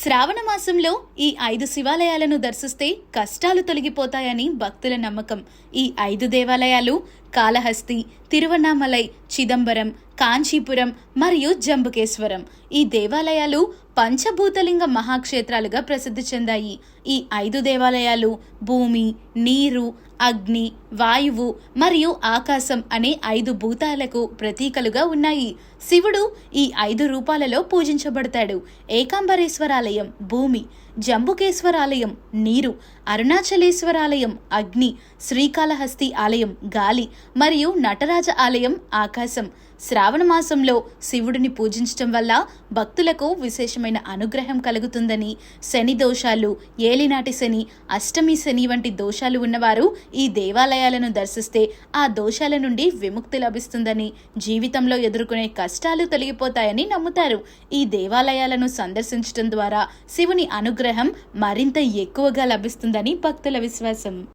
శ్రావణ మాసంలో ఈ ఐదు శివాలయాలను దర్శిస్తే కష్టాలు తొలగిపోతాయని భక్తుల నమ్మకం. ఈ ఐదు దేవాలయాలు కాళహస్తి తిరువణామలై చిదంబరం కాంచీపురం మరియు జంబుకేశ్వరం. ఈ దేవాలయాలు పంచభూతలింగ మహాక్షేత్రాలుగా ప్రసిద్ధి చెందాయి. ఈ ఐదు దేవాలయాలు భూమి నీరు అగ్ని వాయువు మరియు ఆకాశం అనే ఐదు భూతాలకు ప్రతీకలుగా ఉన్నాయి. శివుడు ఈ ఐదు రూపాలలో పూజించబడతాడు. ఏకాంబరేశ్వరాలయం భూమి జంబుకేశ్వరాలయం నీరు అరుణాచలేశ్వరాలయం అగ్ని శ్రీకాళహస్తి ఆలయం గాలి మరియు నటరాజ ఆలయం ఆకాశం. శ్రావణ మాసంలో శివుడిని పూజించటం వల్ల భక్తులకు విశేషమైన అనుగ్రహం కలుగుతుందని శని దోషాలు ఏలినాటి శని అష్టమి శని వంటి దోషాలు ఉన్నవారు ఈ దేవాలయాలను దర్శిస్తే ఆ దోషాల నుండి విముక్తి లభిస్తుందని జీవితంలో ఎదుర్కొనే కష్టాలు తొలగిపోతాయని నమ్ముతారు. ఈ దేవాలయాలను సందర్శించడం ద్వారా శివుని అనుగ్రహం మరింత ఎక్కువగా లభిస్తుందని భక్తుల విశ్వాసం.